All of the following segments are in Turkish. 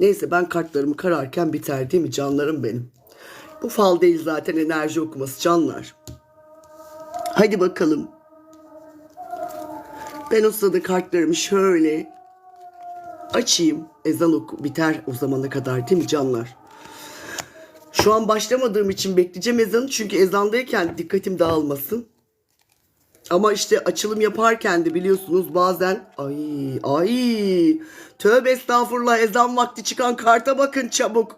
Neyse ben kartlarımı kararken biter değil mi canlarım benim? Bu fal değil zaten enerji okuması canlar. Hadi bakalım. Ben o sırada kartlarımı şöyle açayım. Ezan oku biter o zamana kadar değil mi canlar? Şu an başlamadığım için bekleyeceğim ezanı çünkü ezandayken dikkatim dağılmasın. Ama işte açılım yaparken de biliyorsunuz bazen ay ay tövbe estağfurullah ezan vakti çıkan karta bakın çabuk.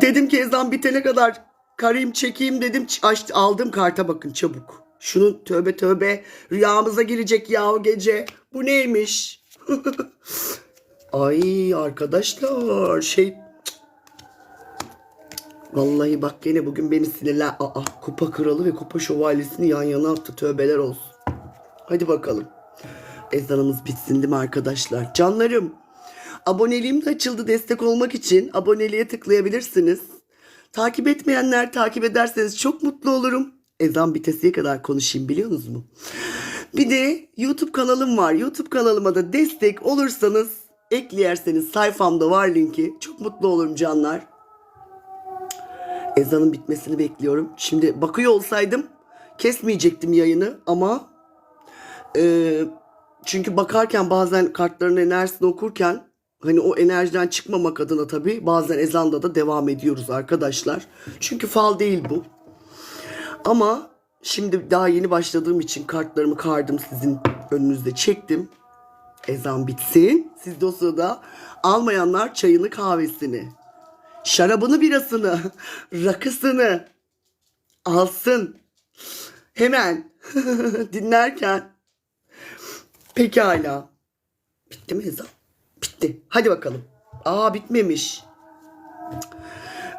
Dedim ki ezan bitene kadar karayım çekeyim dedim aç, aldım karta bakın çabuk. Şunun tövbe tövbe rüyamıza girecek ya o gece. Bu neymiş? Ay arkadaşlar şey Vallahi bak gene bugün beni sinirler. Aa kupa kralı ve kupa şövalyesini yan yana attı. Tövbeler olsun. Hadi bakalım. Ezanımız bitsin değil mi arkadaşlar? Canlarım. Aboneliğim de açıldı destek olmak için aboneliğe tıklayabilirsiniz. Takip etmeyenler takip ederseniz çok mutlu olurum. Ezan bitesiye kadar konuşayım biliyor musunuz? Bir de YouTube kanalım var. YouTube kanalıma da destek olursanız ekleyerseniz sayfamda var linki. Çok mutlu olurum canlar. Ezanın bitmesini bekliyorum. Şimdi bakıyor olsaydım kesmeyecektim yayını ama e, çünkü bakarken bazen kartların enerjisini okurken hani o enerjiden çıkmamak adına tabii bazen ezanda da devam ediyoruz arkadaşlar. Çünkü fal değil bu. Ama şimdi daha yeni başladığım için kartlarımı kardım sizin önünüzde çektim. Ezan bitsin. Siz de o sırada almayanlar çayını kahvesini şarabını birasını, rakısını alsın. Hemen dinlerken. Pekala. Bitti mi ezan? Bitti. Hadi bakalım. Aa bitmemiş.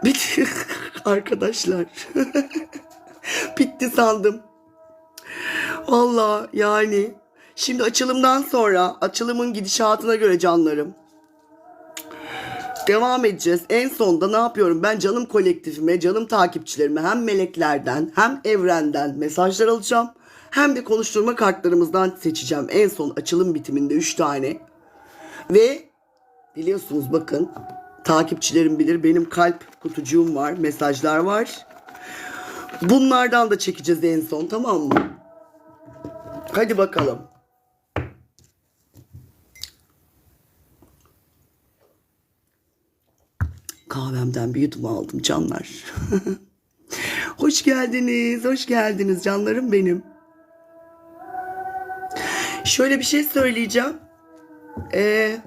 Bitti. Arkadaşlar. Bitti sandım. Valla yani. Şimdi açılımdan sonra açılımın gidişatına göre canlarım. Devam edeceğiz. En sonda ne yapıyorum? Ben canım kolektifime, canım takipçilerime hem meleklerden hem evrenden mesajlar alacağım. Hem de konuşturma kartlarımızdan seçeceğim. En son açılım bitiminde 3 tane. Ve biliyorsunuz bakın takipçilerim bilir benim kalp kutucuğum var, mesajlar var. Bunlardan da çekeceğiz en son tamam mı? Hadi bakalım. Kahvemden bir yudum aldım canlar. hoş geldiniz, hoş geldiniz canlarım benim. Şöyle bir şey söyleyeceğim. Ee,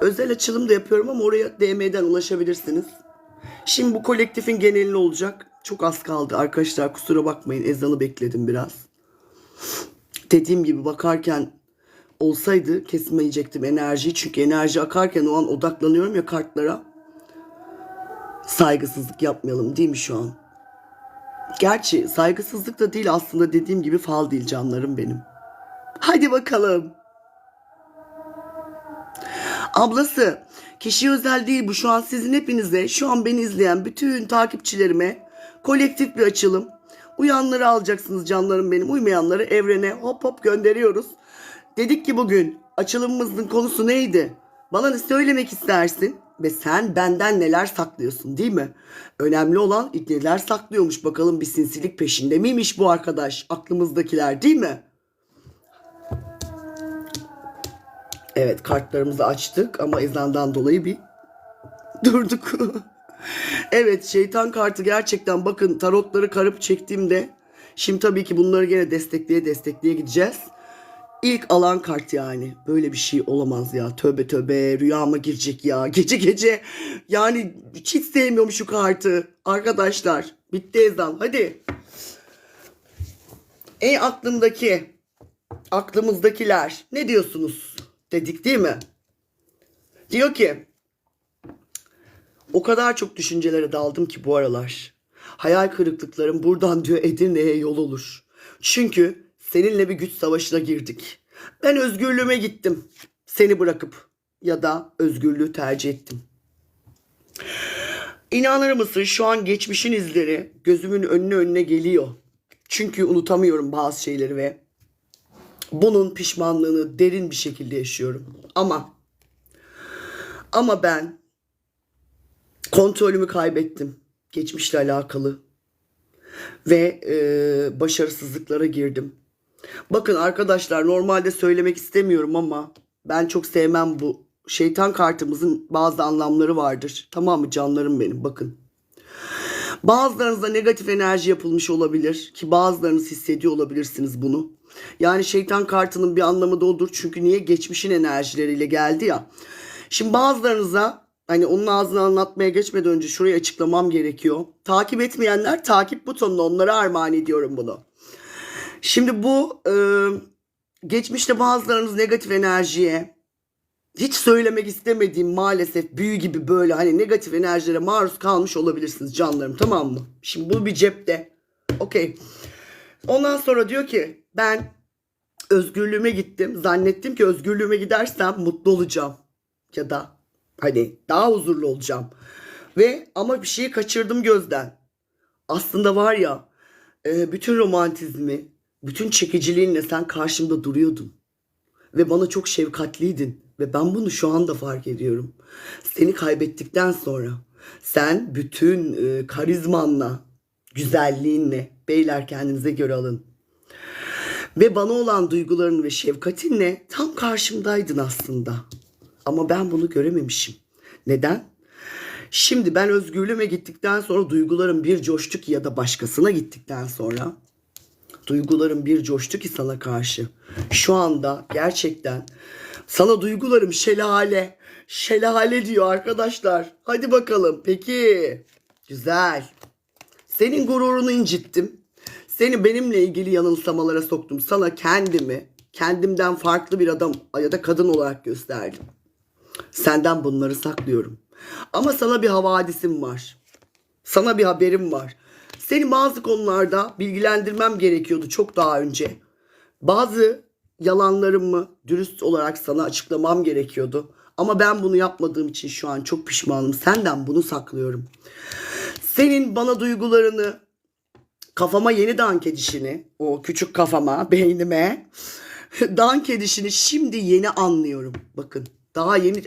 özel açılım da yapıyorum ama oraya DM'den ulaşabilirsiniz. Şimdi bu kolektifin genelini olacak. Çok az kaldı arkadaşlar kusura bakmayın ezanı bekledim biraz. Dediğim gibi bakarken olsaydı kesmeyecektim enerjiyi. Çünkü enerji akarken o an odaklanıyorum ya kartlara. Saygısızlık yapmayalım değil mi şu an? Gerçi saygısızlık da değil aslında dediğim gibi fal değil canlarım benim. Hadi bakalım. Ablası kişi özel değil bu şu an sizin hepinize şu an beni izleyen bütün takipçilerime kolektif bir açılım. Uyanları alacaksınız canlarım benim uymayanları evrene hop hop gönderiyoruz. Dedik ki bugün açılımımızın konusu neydi? Bana ne söylemek istersin? Ve sen benden neler saklıyorsun değil mi? Önemli olan neler saklıyormuş bakalım bir sinsilik peşinde miymiş bu arkadaş? Aklımızdakiler değil mi? Evet kartlarımızı açtık ama ezandan dolayı bir durduk. evet şeytan kartı gerçekten bakın tarotları karıp çektiğimde şimdi tabii ki bunları gene destekleye destekleye gideceğiz. İlk alan kart yani. Böyle bir şey olamaz ya. Tövbe tövbe rüyama girecek ya. Gece gece yani hiç sevmiyorum şu kartı. Arkadaşlar bitti ezan hadi. En aklımdaki aklımızdakiler ne diyorsunuz dedik değil mi? Diyor ki o kadar çok düşüncelere daldım ki bu aralar. Hayal kırıklıklarım buradan diyor Edirne'ye yol olur. Çünkü seninle bir güç savaşına girdik. Ben özgürlüğüme gittim. Seni bırakıp ya da özgürlüğü tercih ettim. İnanır mısın şu an geçmişin izleri gözümün önüne önüne geliyor. Çünkü unutamıyorum bazı şeyleri ve bunun pişmanlığını derin bir şekilde yaşıyorum. Ama Ama ben kontrolümü kaybettim. Geçmişle alakalı. Ve e, başarısızlıklara girdim. Bakın arkadaşlar normalde söylemek istemiyorum ama ben çok sevmem bu. Şeytan kartımızın bazı anlamları vardır. Tamam mı canlarım benim bakın. Bazılarınızda negatif enerji yapılmış olabilir ki bazılarınız hissediyor olabilirsiniz bunu. Yani şeytan kartının bir anlamı da odur. Çünkü niye? Geçmişin enerjileriyle geldi ya. Şimdi bazılarınıza hani onun ağzını anlatmaya geçmeden önce şurayı açıklamam gerekiyor. Takip etmeyenler takip butonuna onlara armağan ediyorum bunu. Şimdi bu e, geçmişte bazılarınız negatif enerjiye hiç söylemek istemediğim maalesef büyü gibi böyle hani negatif enerjilere maruz kalmış olabilirsiniz canlarım tamam mı? Şimdi bu bir cepte. Okey. Ondan sonra diyor ki ben özgürlüğüme gittim. Zannettim ki özgürlüğüme gidersem mutlu olacağım. Ya da hani daha huzurlu olacağım. Ve ama bir şeyi kaçırdım gözden. Aslında var ya bütün romantizmi, bütün çekiciliğinle sen karşımda duruyordun. Ve bana çok şefkatliydin. Ve ben bunu şu anda fark ediyorum. Seni kaybettikten sonra sen bütün e, karizmanla, güzelliğinle, beyler kendinize göre alın. Ve bana olan duyguların ve şefkatinle tam karşımdaydın aslında. Ama ben bunu görememişim. Neden? Şimdi ben özgürlüğüme gittikten sonra duygularım bir coştu ki ya da başkasına gittikten sonra duygularım bir coştu ki sana karşı. Şu anda gerçekten sana duygularım şelale. Şelale diyor arkadaşlar. Hadi bakalım. Peki. Güzel. Senin gururunu incittim. Seni benimle ilgili yanılsamalara soktum. Sana kendimi kendimden farklı bir adam ya da kadın olarak gösterdim. Senden bunları saklıyorum. Ama sana bir havadisim var. Sana bir haberim var. Seni bazı konularda bilgilendirmem gerekiyordu çok daha önce. Bazı yalanlarımı dürüst olarak sana açıklamam gerekiyordu. Ama ben bunu yapmadığım için şu an çok pişmanım. Senden bunu saklıyorum. Senin bana duygularını, kafama yeni dank edişini, o küçük kafama, beynime dank edişini şimdi yeni anlıyorum. Bakın daha yeni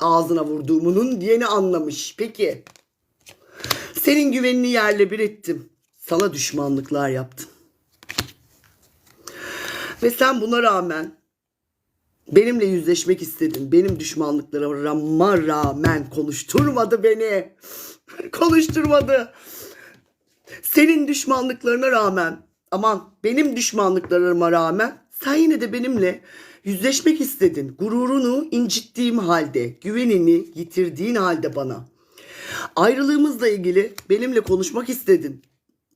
ağzına vurduğumunun yeni anlamış. Peki. Senin güvenini yerle bir ettim. Sana düşmanlıklar yaptım. Ve sen buna rağmen benimle yüzleşmek istedin. Benim düşmanlıklarıma rağmen konuşturmadı beni. konuşturmadı. Senin düşmanlıklarına rağmen aman benim düşmanlıklarıma rağmen sen yine de benimle yüzleşmek istedin. Gururunu incittiğim halde, güvenini yitirdiğin halde bana. Ayrılığımızla ilgili benimle konuşmak istedin.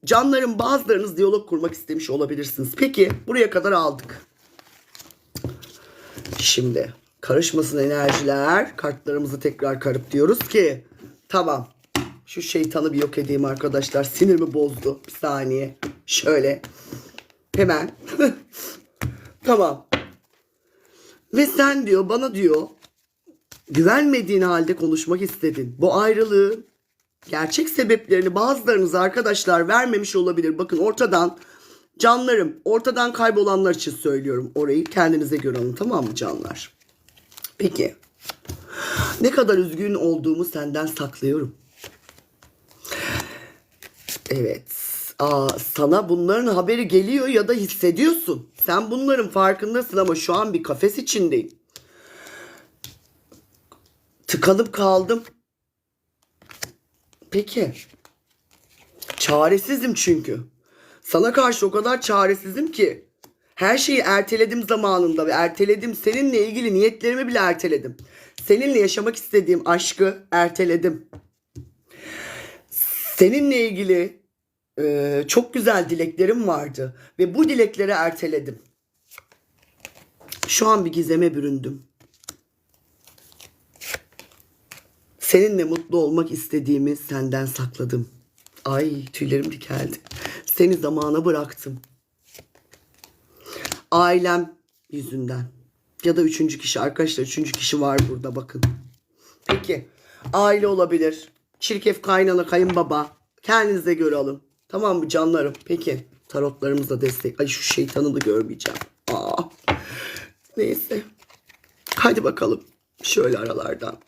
Canların bazılarınız diyalog kurmak istemiş olabilirsiniz. Peki buraya kadar aldık. Şimdi karışmasın enerjiler. Kartlarımızı tekrar karıp diyoruz ki tamam. Şu şeytanı bir yok edeyim arkadaşlar. Sinirimi bozdu. Bir saniye. Şöyle. Hemen. tamam. Ve sen diyor bana diyor güvenmediğin halde konuşmak istedin. Bu ayrılığı gerçek sebeplerini bazılarınız arkadaşlar vermemiş olabilir. Bakın ortadan canlarım ortadan kaybolanlar için söylüyorum. Orayı kendinize göre alın tamam mı canlar? Peki. Ne kadar üzgün olduğumu senden saklıyorum. Evet. Aa, sana bunların haberi geliyor ya da hissediyorsun. Sen bunların farkındasın ama şu an bir kafes içindeyim. Tıkanıp kaldım. Peki. Çaresizim çünkü. Sana karşı o kadar çaresizim ki. Her şeyi erteledim zamanında ve erteledim. Seninle ilgili niyetlerimi bile erteledim. Seninle yaşamak istediğim aşkı erteledim. Seninle ilgili e, çok güzel dileklerim vardı ve bu dilekleri erteledim. Şu an bir gizeme büründüm. Seninle mutlu olmak istediğimi senden sakladım. Ay tüylerim dikeldi. Seni zamana bıraktım. Ailem yüzünden. Ya da üçüncü kişi arkadaşlar üçüncü kişi var burada bakın. Peki aile olabilir. Çirkef kaynana kayınbaba. Kendinize göre alın. Tamam mı canlarım? Peki tarotlarımızda destek. Ay şu şeytanı da görmeyeceğim. Aa. Neyse. Hadi bakalım. Şöyle aralardan.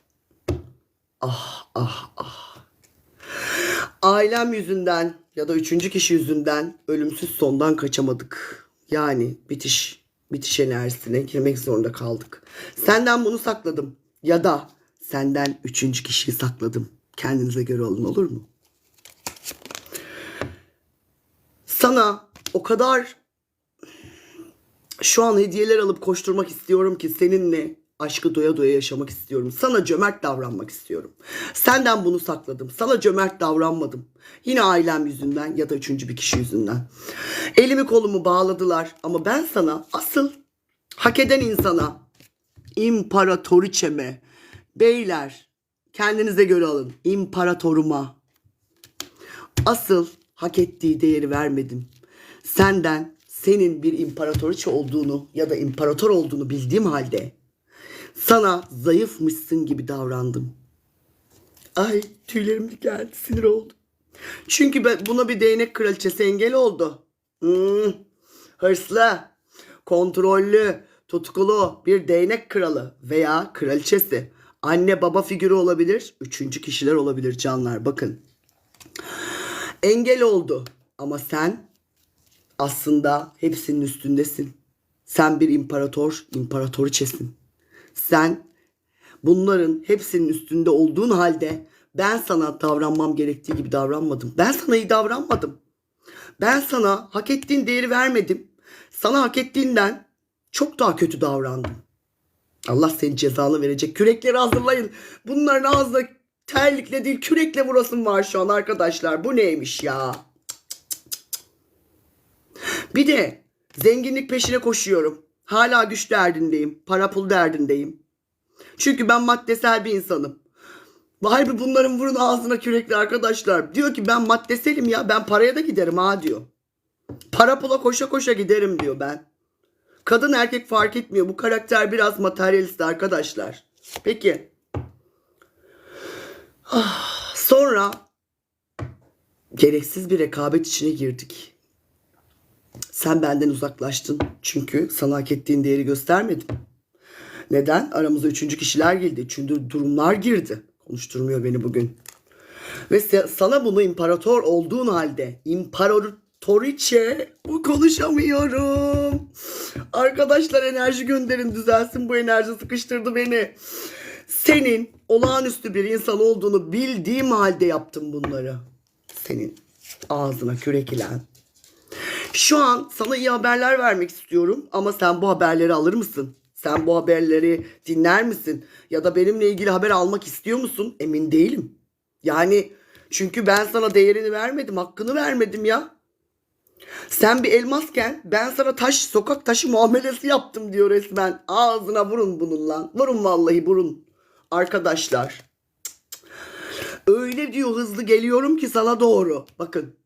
Ah ah ah. Ailem yüzünden ya da üçüncü kişi yüzünden ölümsüz sondan kaçamadık. Yani bitiş, bitiş enerjisine girmek zorunda kaldık. Senden bunu sakladım. Ya da senden üçüncü kişiyi sakladım. Kendinize göre alın olur mu? Sana o kadar şu an hediyeler alıp koşturmak istiyorum ki seninle aşkı doya doya yaşamak istiyorum. Sana cömert davranmak istiyorum. Senden bunu sakladım. Sana cömert davranmadım. Yine ailem yüzünden ya da üçüncü bir kişi yüzünden. Elimi kolumu bağladılar ama ben sana asıl hak eden insana imparatoriçeme beyler kendinize göre alın imparatoruma asıl hak ettiği değeri vermedim. Senden senin bir imparatoriçe olduğunu ya da imparator olduğunu bildiğim halde sana zayıfmışsın gibi davrandım. Ay tüylerim dikeldi sinir oldum. Çünkü ben, buna bir değnek kraliçesi engel oldu. Hmm, hırslı, kontrollü, tutkulu bir değnek kralı veya kraliçesi. Anne baba figürü olabilir, üçüncü kişiler olabilir canlar bakın. Engel oldu ama sen aslında hepsinin üstündesin. Sen bir imparator, imparatoriçesin. Sen bunların hepsinin üstünde olduğun halde ben sana davranmam gerektiği gibi davranmadım. Ben sana iyi davranmadım. Ben sana hak ettiğin değeri vermedim. Sana hak ettiğinden çok daha kötü davrandım. Allah senin cezanı verecek. Kürekleri hazırlayın. Bunların ağzına terlikle değil kürekle vurasım var şu an arkadaşlar. Bu neymiş ya? Bir de zenginlik peşine koşuyorum. Hala güç derdindeyim. Para pul derdindeyim. Çünkü ben maddesel bir insanım. Halbuki bunların vurun ağzına kürekli arkadaşlar. Diyor ki ben maddeselim ya ben paraya da giderim ha diyor. Para pula koşa koşa giderim diyor ben. Kadın erkek fark etmiyor. Bu karakter biraz materyalist arkadaşlar. Peki. Ah, sonra gereksiz bir rekabet içine girdik. Sen benden uzaklaştın. Çünkü sana hak ettiğin değeri göstermedim. Neden? Aramıza üçüncü kişiler girdi. Çünkü durumlar girdi. Konuşturmuyor beni bugün. Ve sana bunu imparator olduğun halde imparatoriçe bu konuşamıyorum. Arkadaşlar enerji gönderin düzelsin bu enerji sıkıştırdı beni. Senin olağanüstü bir insan olduğunu bildiğim halde yaptım bunları. Senin ağzına kürek ilen. Şu an sana iyi haberler vermek istiyorum ama sen bu haberleri alır mısın? Sen bu haberleri dinler misin? Ya da benimle ilgili haber almak istiyor musun? Emin değilim. Yani çünkü ben sana değerini vermedim, hakkını vermedim ya. Sen bir elmasken ben sana taş, sokak taşı muamelesi yaptım diyor resmen. Ağzına vurun bunun lan. Vurun vallahi vurun. Arkadaşlar. Öyle diyor hızlı geliyorum ki sana doğru. Bakın.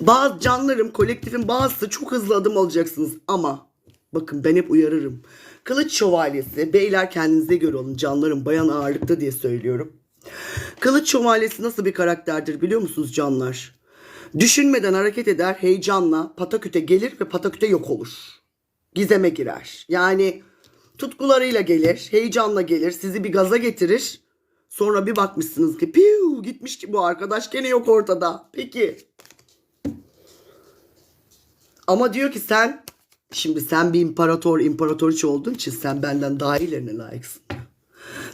Bazı canlarım, kolektifin bazısı çok hızlı adım alacaksınız ama bakın ben hep uyarırım. Kılıç şövalyesi, beyler kendinize göre olun canlarım bayan ağırlıkta diye söylüyorum. Kılıç şövalyesi nasıl bir karakterdir biliyor musunuz canlar? Düşünmeden hareket eder, heyecanla pataküte gelir ve pataküte yok olur. Gizeme girer. Yani tutkularıyla gelir, heyecanla gelir, sizi bir gaza getirir. Sonra bir bakmışsınız ki piu gitmiş ki bu arkadaş gene yok ortada. Peki ama diyor ki sen şimdi sen bir imparator, imparatoriçe olduğun için sen benden daha iyilerine layıksın.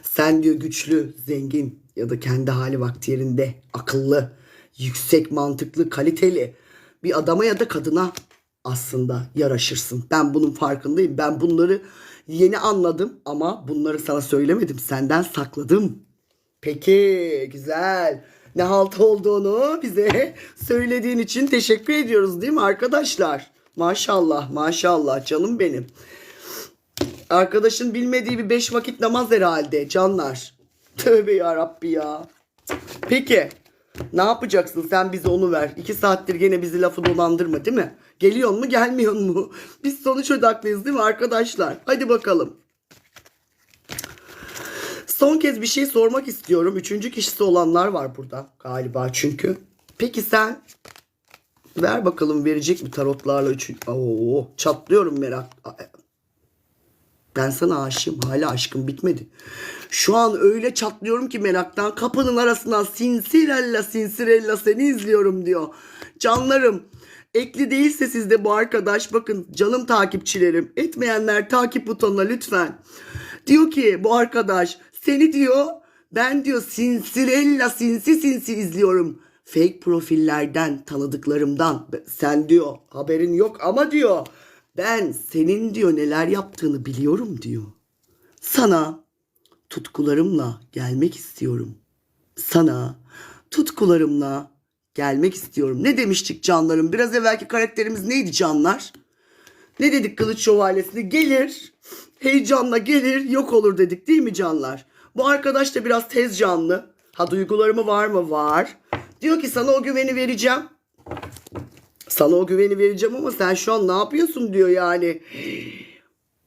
Sen diyor güçlü, zengin ya da kendi hali vakti yerinde, akıllı, yüksek mantıklı, kaliteli bir adama ya da kadına aslında yaraşırsın. Ben bunun farkındayım. Ben bunları yeni anladım ama bunları sana söylemedim. Senden sakladım. Peki güzel. Ne halt olduğunu bize söylediğin için teşekkür ediyoruz değil mi arkadaşlar? Maşallah maşallah canım benim. Arkadaşın bilmediği bir beş vakit namaz herhalde canlar. Tövbe ya Rabbi ya. Peki ne yapacaksın sen bize onu ver. İki saattir gene bizi lafı dolandırma değil mi? Geliyor mu gelmiyor mu? Biz sonuç odaklıyız değil mi arkadaşlar? Hadi bakalım. Son kez bir şey sormak istiyorum. Üçüncü kişisi olanlar var burada galiba çünkü. Peki sen ver bakalım verecek mi tarotlarla üçün... Oo, çatlıyorum merak. Ben sana aşığım. Hala aşkım bitmedi. Şu an öyle çatlıyorum ki meraktan kapının arasından sinsirella sinsirella seni izliyorum diyor. Canlarım ekli değilse sizde bu arkadaş bakın canım takipçilerim etmeyenler takip butonuna lütfen. Diyor ki bu arkadaş seni diyor ben diyor sinsirella sinsi sinsi izliyorum. Fake profillerden tanıdıklarımdan sen diyor haberin yok ama diyor ben senin diyor neler yaptığını biliyorum diyor. Sana tutkularımla gelmek istiyorum. Sana tutkularımla gelmek istiyorum. Ne demiştik canlarım? Biraz evvelki karakterimiz neydi canlar? Ne dedik Kılıç Şövalyesi'nde? Gelir, heyecanla gelir, yok olur dedik değil mi canlar? Bu arkadaş da biraz tez canlı. Ha duygularımı var mı? Var. Diyor ki sana o güveni vereceğim. Sana o güveni vereceğim ama sen şu an ne yapıyorsun diyor yani.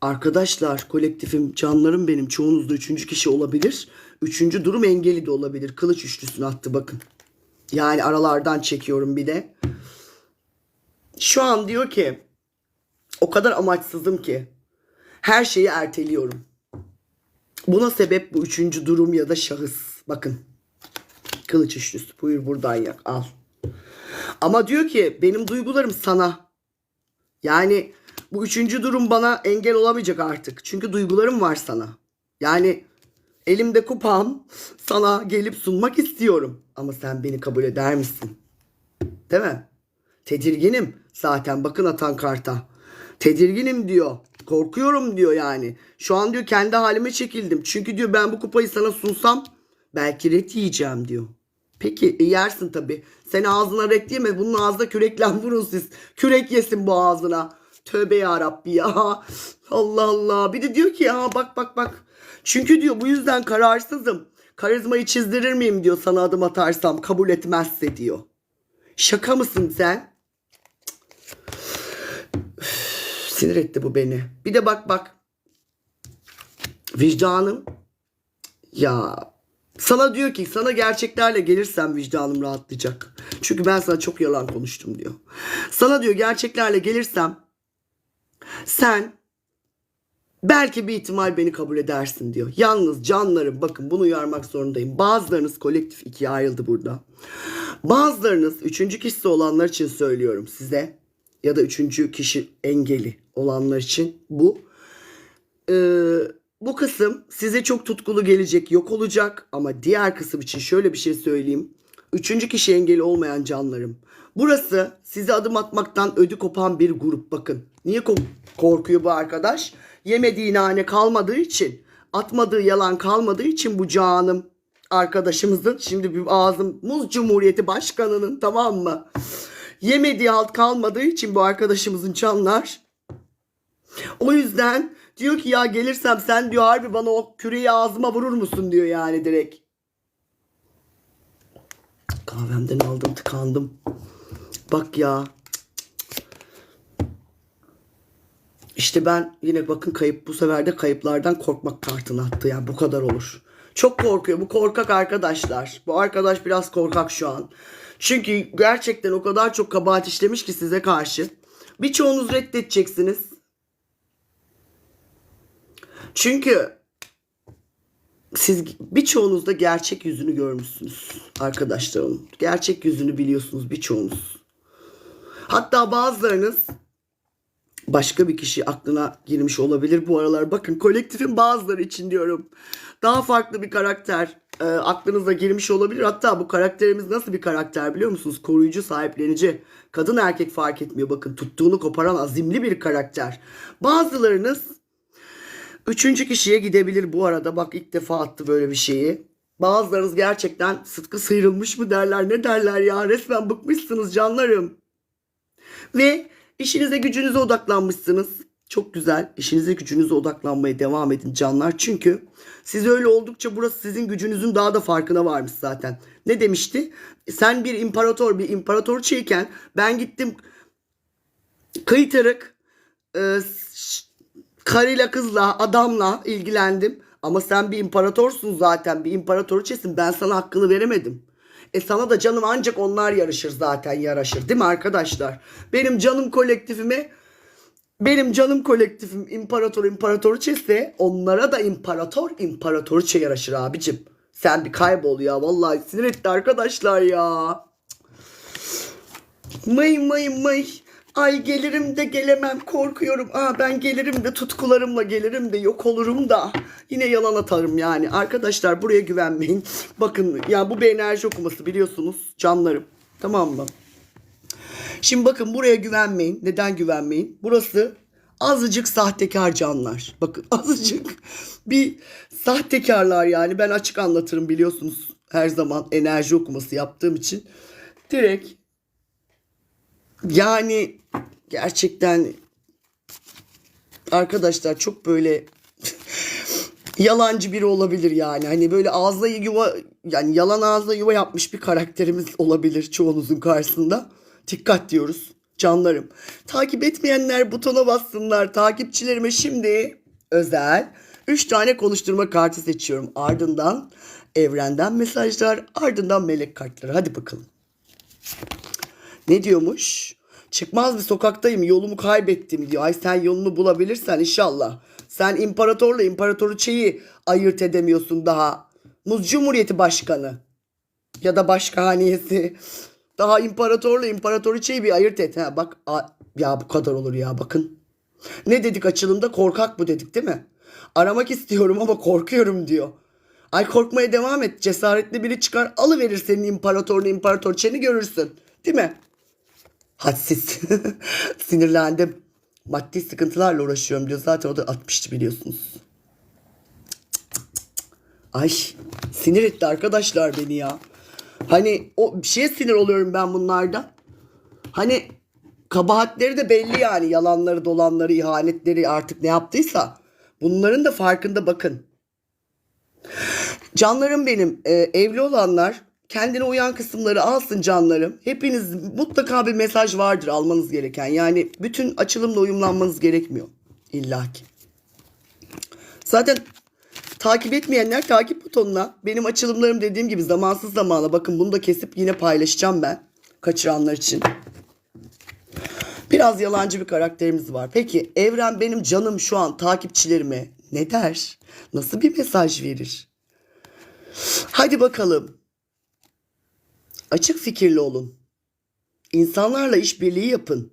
Arkadaşlar kolektifim canlarım benim çoğunuz da üçüncü kişi olabilir. Üçüncü durum engeli de olabilir. Kılıç üçlüsünü attı bakın. Yani aralardan çekiyorum bir de. Şu an diyor ki o kadar amaçsızım ki her şeyi erteliyorum. Buna sebep bu üçüncü durum ya da şahıs. Bakın. Kılıç üçlüsü. Buyur buradan yak. Al. Ama diyor ki benim duygularım sana. Yani bu üçüncü durum bana engel olamayacak artık. Çünkü duygularım var sana. Yani elimde kupam sana gelip sunmak istiyorum. Ama sen beni kabul eder misin? Değil mi? Tedirginim zaten bakın atan karta. Tedirginim diyor. Korkuyorum diyor yani. Şu an diyor kendi halime çekildim. Çünkü diyor ben bu kupayı sana sunsam belki ret yiyeceğim diyor. Peki e, yersin tabii. Sen ağzına ret yeme. Bunun ağzına kürekle vurun siz. Kürek yesin bu ağzına. Tövbe ya Rabbi ya. Allah Allah. Bir de diyor ki ya bak bak bak. Çünkü diyor bu yüzden kararsızım. Karizmayı çizdirir miyim diyor sana adım atarsam kabul etmezse diyor. Şaka mısın sen? Sinir etti bu beni. Bir de bak bak. Vicdanım ya sana diyor ki sana gerçeklerle gelirsem vicdanım rahatlayacak. Çünkü ben sana çok yalan konuştum diyor. Sana diyor gerçeklerle gelirsem sen belki bir ihtimal beni kabul edersin diyor. Yalnız canlarım bakın bunu uyarmak zorundayım. Bazılarınız kolektif ikiye ayrıldı burada. Bazılarınız üçüncü kişisi olanlar için söylüyorum size. Ya da üçüncü kişi engeli olanlar için bu. Ee, bu kısım size çok tutkulu gelecek, yok olacak ama diğer kısım için şöyle bir şey söyleyeyim. Üçüncü kişi engeli olmayan canlarım. Burası size adım atmaktan ödü kopan bir grup bakın. Niye ko- korkuyor bu arkadaş? Yemediği nane kalmadığı için, atmadığı yalan kalmadığı için bu canım arkadaşımızın şimdi bir ağzım Muz Cumhuriyeti Başkanı'nın tamam mı? Yemediği halt kalmadığı için bu arkadaşımızın canlar o yüzden diyor ki ya gelirsem sen diyor harbi bana o küreği ağzıma vurur musun diyor yani direkt. Kahvemden aldım tıkandım. Bak ya. İşte ben yine bakın kayıp bu sefer de kayıplardan korkmak kartını attı. Yani bu kadar olur. Çok korkuyor. Bu korkak arkadaşlar. Bu arkadaş biraz korkak şu an. Çünkü gerçekten o kadar çok kabahat işlemiş ki size karşı. Birçoğunuz reddedeceksiniz. Çünkü siz birçoğunuz da gerçek yüzünü görmüşsünüz arkadaşlarım. Gerçek yüzünü biliyorsunuz birçoğunuz. Hatta bazılarınız başka bir kişi aklına girmiş olabilir bu aralar. Bakın kolektifin bazıları için diyorum. Daha farklı bir karakter e, aklınıza girmiş olabilir. Hatta bu karakterimiz nasıl bir karakter biliyor musunuz? Koruyucu, sahiplenici. Kadın erkek fark etmiyor. Bakın tuttuğunu koparan azimli bir karakter. Bazılarınız Üçüncü kişiye gidebilir bu arada. Bak ilk defa attı böyle bir şeyi. Bazılarınız gerçekten sıtkı sıyrılmış mı derler ne derler ya. Resmen bıkmışsınız canlarım. Ve işinize gücünüze odaklanmışsınız. Çok güzel. İşinize gücünüze odaklanmaya devam edin canlar. Çünkü siz öyle oldukça burası sizin gücünüzün daha da farkına varmış zaten. Ne demişti? Sen bir imparator bir imparatorçayken ben gittim kıytırık e, karıyla kızla adamla ilgilendim. Ama sen bir imparatorsun zaten bir imparatoriçesin ben sana hakkını veremedim. E sana da canım ancak onlar yarışır zaten yaraşır değil mi arkadaşlar? Benim canım kolektifime benim canım kolektifim imparator imparatoriçesi onlara da imparator imparatoriçe yaraşır abicim. Sen bir kaybol ya vallahi sinir etti arkadaşlar ya. May may may. Ay gelirim de gelemem korkuyorum. Aa ben gelirim de tutkularımla gelirim de yok olurum da. Yine yalan atarım yani. Arkadaşlar buraya güvenmeyin. Bakın ya bu bir enerji okuması biliyorsunuz canlarım. Tamam mı? Şimdi bakın buraya güvenmeyin. Neden güvenmeyin? Burası azıcık sahtekar canlar. Bakın azıcık bir sahtekarlar yani. Ben açık anlatırım biliyorsunuz. Her zaman enerji okuması yaptığım için. Direkt yani gerçekten arkadaşlar çok böyle yalancı biri olabilir yani. Hani böyle ağızla yuva yani yalan ağızla yuva yapmış bir karakterimiz olabilir çoğunuzun karşısında. Dikkat diyoruz canlarım. Takip etmeyenler butona bassınlar. Takipçilerime şimdi özel 3 tane konuşturma kartı seçiyorum. Ardından evrenden mesajlar, ardından melek kartları. Hadi bakalım. Ne diyormuş? Çıkmaz bir sokaktayım yolumu kaybettim diyor. Ay sen yolunu bulabilirsen inşallah. Sen imparatorla imparatoriçeyi ayırt edemiyorsun daha. Muz Cumhuriyeti Başkanı. Ya da başkaniyesi. Daha imparatorla imparatoriçeyi bir ayırt et. Ha, bak a- ya bu kadar olur ya bakın. Ne dedik açılımda korkak bu dedik değil mi? Aramak istiyorum ama korkuyorum diyor. Ay korkmaya devam et. Cesaretli biri çıkar alıverir senin imparatorunu imparatoriçeni görürsün. Değil mi? Hadsiz. Sinirlendim. Maddi sıkıntılarla uğraşıyorum diyor. Zaten o da atmıştı biliyorsunuz. Ay sinir etti arkadaşlar beni ya. Hani o bir şeye sinir oluyorum ben bunlarda. Hani kabahatleri de belli yani. Yalanları, dolanları, ihanetleri artık ne yaptıysa. Bunların da farkında bakın. Canlarım benim. e, evli olanlar kendine uyan kısımları alsın canlarım. Hepiniz mutlaka bir mesaj vardır almanız gereken. Yani bütün açılımla uyumlanmanız gerekmiyor. İlla ki. Zaten takip etmeyenler takip butonuna. Benim açılımlarım dediğim gibi zamansız zamana. Bakın bunu da kesip yine paylaşacağım ben. Kaçıranlar için. Biraz yalancı bir karakterimiz var. Peki evren benim canım şu an takipçilerime ne der? Nasıl bir mesaj verir? Hadi bakalım. Açık fikirli olun. İnsanlarla işbirliği yapın.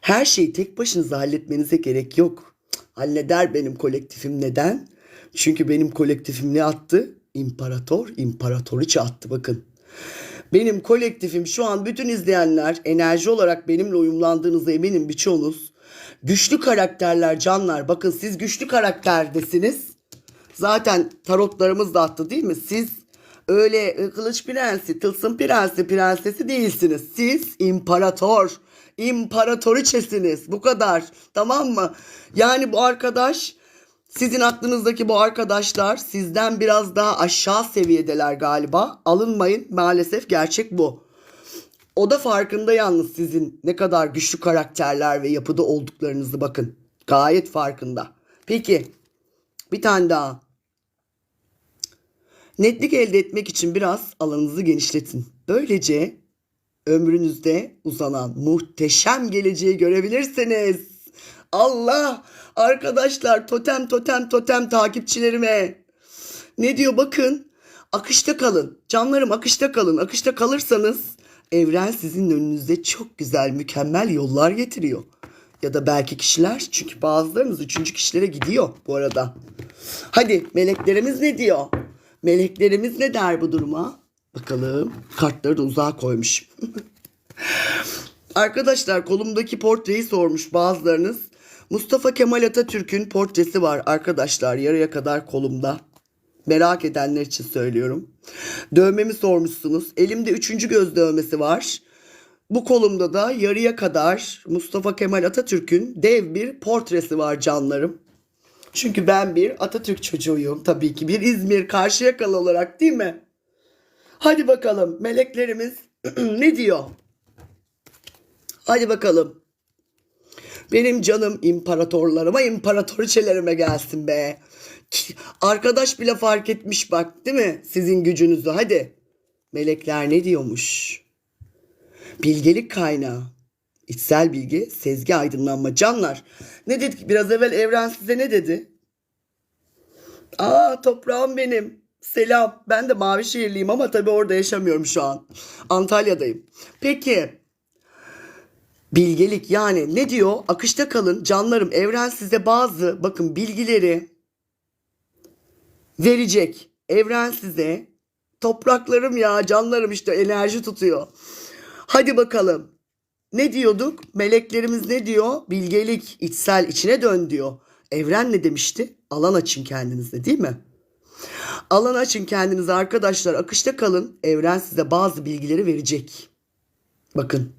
Her şeyi tek başınıza halletmenize gerek yok. Halleder benim kolektifim neden? Çünkü benim kolektifim ne attı? İmparator, imparatoriçe attı bakın. Benim kolektifim şu an bütün izleyenler enerji olarak benimle uyumlandığınıza eminim birçoğunuz. Güçlü karakterler canlar. Bakın siz güçlü karakterdesiniz. Zaten tarotlarımız da attı değil mi? Siz öyle e, kılıç prensi, tılsım prensi, prensesi değilsiniz. Siz imparator, imparatoriçesiniz. Bu kadar. Tamam mı? Yani bu arkadaş sizin aklınızdaki bu arkadaşlar sizden biraz daha aşağı seviyedeler galiba. Alınmayın maalesef gerçek bu. O da farkında yalnız sizin ne kadar güçlü karakterler ve yapıda olduklarınızı bakın. Gayet farkında. Peki bir tane daha. Netlik elde etmek için biraz alanınızı genişletin. Böylece ömrünüzde uzanan muhteşem geleceği görebilirsiniz. Allah arkadaşlar totem totem totem takipçilerime. Ne diyor bakın. Akışta kalın. Canlarım akışta kalın. Akışta kalırsanız evren sizin önünüze çok güzel mükemmel yollar getiriyor. Ya da belki kişiler çünkü bazılarınız üçüncü kişilere gidiyor bu arada. Hadi meleklerimiz ne diyor? Meleklerimiz ne der bu duruma? Bakalım. Kartları da uzağa koymuş. Arkadaşlar kolumdaki portreyi sormuş bazılarınız. Mustafa Kemal Atatürk'ün portresi var arkadaşlar yarıya kadar kolumda. Merak edenler için söylüyorum. Dövmemi sormuşsunuz. Elimde üçüncü göz dövmesi var. Bu kolumda da yarıya kadar Mustafa Kemal Atatürk'ün dev bir portresi var canlarım. Çünkü ben bir Atatürk çocuğuyum tabii ki. Bir İzmir Karşıyakalı olarak değil mi? Hadi bakalım meleklerimiz ne diyor? Hadi bakalım. Benim canım imparatorlarıma, imparatoriçelerime gelsin be. Arkadaş bile fark etmiş bak değil mi? Sizin gücünüzü hadi. Melekler ne diyormuş? Bilgelik kaynağı. İçsel bilgi, sezgi, aydınlanma. Canlar ne dedik biraz evvel evren size ne dedi? Aa toprağım benim. Selam. Ben de Mavişehirliyim ama tabii orada yaşamıyorum şu an. Antalya'dayım. Peki bilgelik yani ne diyor? Akışta kalın canlarım. Evren size bazı bakın bilgileri verecek. Evren size topraklarım ya canlarım işte enerji tutuyor. Hadi bakalım. Ne diyorduk? Meleklerimiz ne diyor? Bilgelik, içsel, içine dön diyor. Evren ne demişti? Alan açın kendinize değil mi? Alan açın kendinize arkadaşlar. Akışta kalın. Evren size bazı bilgileri verecek. Bakın